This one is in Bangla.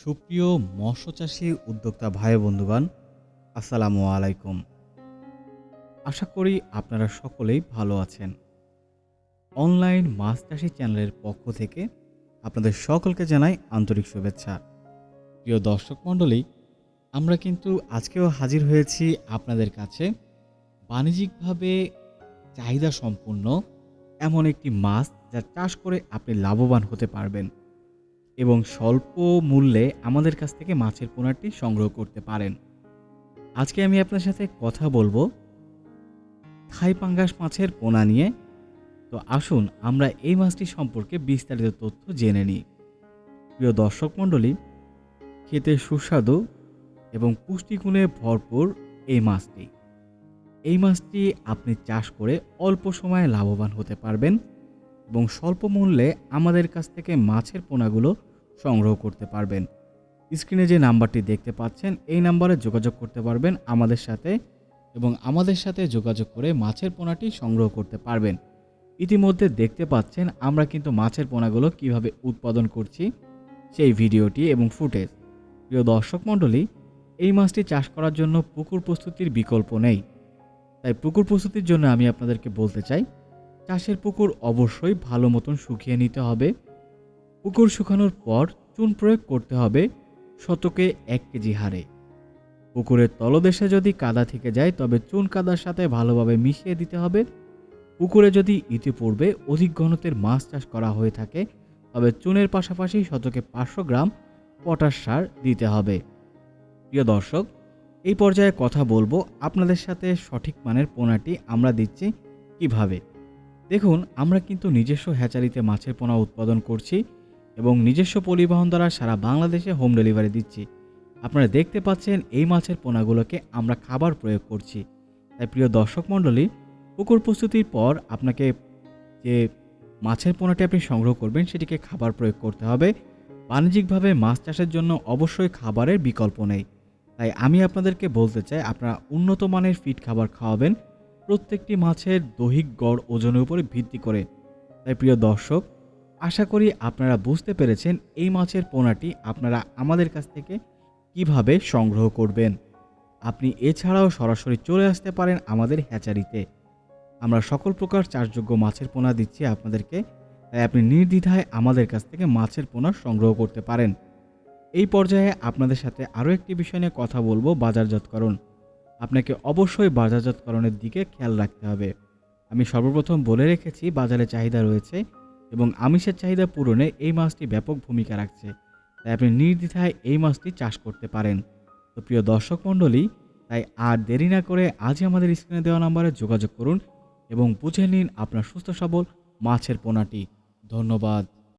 সুপ্রিয় মৎস্য চাষী উদ্যোক্তা ভাই বন্ধুগণ, আসসালামু আলাইকুম। আশা করি আপনারা সকলেই ভালো আছেন। অনলাইন মাছ চাষি চ্যানেলের পক্ষ থেকে আপনাদের সকলকে জানাই আন্তরিক শুভেচ্ছা। প্রিয় দর্শক মণ্ডলী, আমরা কিন্তু আজকেও হাজির হয়েছি আপনাদের কাছে বাণিজ্যিকভাবে চাহিদা সম্পূর্ণ এমন একটি মাছ যা চাষ করে আপনি লাভবান হতে পারবেন। এবং স্বল্প মূল্যে আমাদের কাছ থেকে মাছের পোনাটি সংগ্রহ করতে পারেন। আজকে আমি আপনার সাথে কথা বলব থাই পাঙ্গাস মাছের পোনা নিয়ে। তো আসুন, আমরা এই মাছটি সম্পর্কে বিস্তারিত তথ্য জেনে নিই। প্রিয় দর্শক মণ্ডলী, খেতে সুস্বাদু এবং পুষ্টিগুণে ভরপুর এই মাছটি। এই মাছটি আপনি চাষ করে অল্প সময়ে লাভবান হতে পারবেন। এবং স্বল্প মূল্যে আমাদের কাছ থেকে মাছের পোনাগুলো সংগ্রহ করতে পারবেন। স্ক্রিনে যে নাম্বারটি দেখতে পাচ্ছেন, এই নাম্বারে যোগাযোগ করতে পারবেন আমাদের সাথে এবং আমাদের সাথে যোগাযোগ করে মাছের পোনাটি সংগ্রহ করতে পারবেন। ইতিমধ্যে দেখতে পাচ্ছেন আমরা কিন্তু মাছের পোনাগুলো কীভাবে উৎপাদন করছি সেই ভিডিওটি এবং ফুটেজ। প্রিয় দর্শক মণ্ডলী, এই মাছটি চাষ করার জন্য পুকুর প্রস্তুতির বিকল্প নেই। তাই পুকুর প্রস্তুতির জন্য আমি আপনাদেরকে বলতে চাই চাষের পুকুর অবশ্যই ভালো মতন শুকিয়ে নিতে হবে। পুকুর শুকানোর পর চুন প্রয়োগ করতে হবে শতকে এক কেজি হারে। পুকুরের তলদেশে যদি কাদা থেকে যায়, তবে চুন কাদার সাথে ভালোভাবে মিশিয়ে দিতে হবে। পুকুরে যদি ইতিপূর্বে অধিক ঘনত্বের মাছ চাষ করা হয়ে থাকে, তবে চুনের পাশাপাশি শতকে পাঁচশো গ্রাম পটাশ সার দিতে হবে। প্রিয় দর্শক, এই পর্যায়ে কথা বলব আপনাদের সাথে সঠিক মানের পোনাটি আমরা দিচ্ছি কীভাবে? দেখুন, আমরা কিন্তু নিজস্ব হ্যাচারিতে মাছের পোনা উৎপাদন করছি এবং নিজস্ব পরিবহন দ্বারা সারা বাংলাদেশে হোম ডেলিভারি দিচ্ছি। আপনারা দেখতে পাচ্ছেন, এই মাছের পোনাগুলোকে আমরা খাবার প্রয়োগ করছি। তাই প্রিয় দর্শক মণ্ডলী, পুকুর প্রস্তুতির পর আপনাকে যে মাছের পোনাটি আপনি সংগ্রহ করবেন, সেটিকে খাবার প্রয়োগ করতে হবে। বাণিজ্যিকভাবে মাছ চাষের জন্য অবশ্যই খাবারের বিকল্প নেই। তাই আমি আপনাদেরকে বলতে চাই, আপনারা উন্নত মানের ফিড খাবার খাওয়াবেন। প্রত্যেকটি মাছের দৈহিক গড় ওজনের উপরে ভিত্তি করে। তাই প্রিয় দর্শক, আশা করি আপনারা বুঝতে পেরেছেন এই মাছের পোনাটি আপনারা আমাদের কাছ থেকে কীভাবে সংগ্রহ করবেন। আপনি এছাড়াও সরাসরি চলে আসতে পারেন আমাদের হ্যাচারিতে। আমরা সকল প্রকার চাষযোগ্য মাছের পোনা দিচ্ছি আপনাদেরকে, তাই আপনি নির্দ্বিধায় আমাদের কাছ থেকে মাছের পোনা সংগ্রহ করতে পারেন। এই পর্যায়ে আপনাদের সাথে আরও একটি বিষয় নিয়ে কথা বলব, বাজারজাতকরণ। আপনাকে অবশ্যই বাজারজাতকরণের দিকে খেয়াল রাখতে হবে। আমি সর্বপ্রথম বলে রেখেছি, বাজারে চাহিদা রয়েছে এবং আমিষের চাহিদা পূরণে এই মাছটি ব্যাপক ভূমিকা রাখছে। তাই আপনি নির্দ্বিধায় এই মাছটি চাষ করতে পারেন। তো প্রিয় দর্শক মণ্ডলী, তাই আর দেরি না করে আজই আমাদের স্ক্রিনে দেওয়া নাম্বারে যোগাযোগ করুন এবং বুঝে নিন আপনার সুস্থ সবল মাছের পোনাটি। ধন্যবাদ।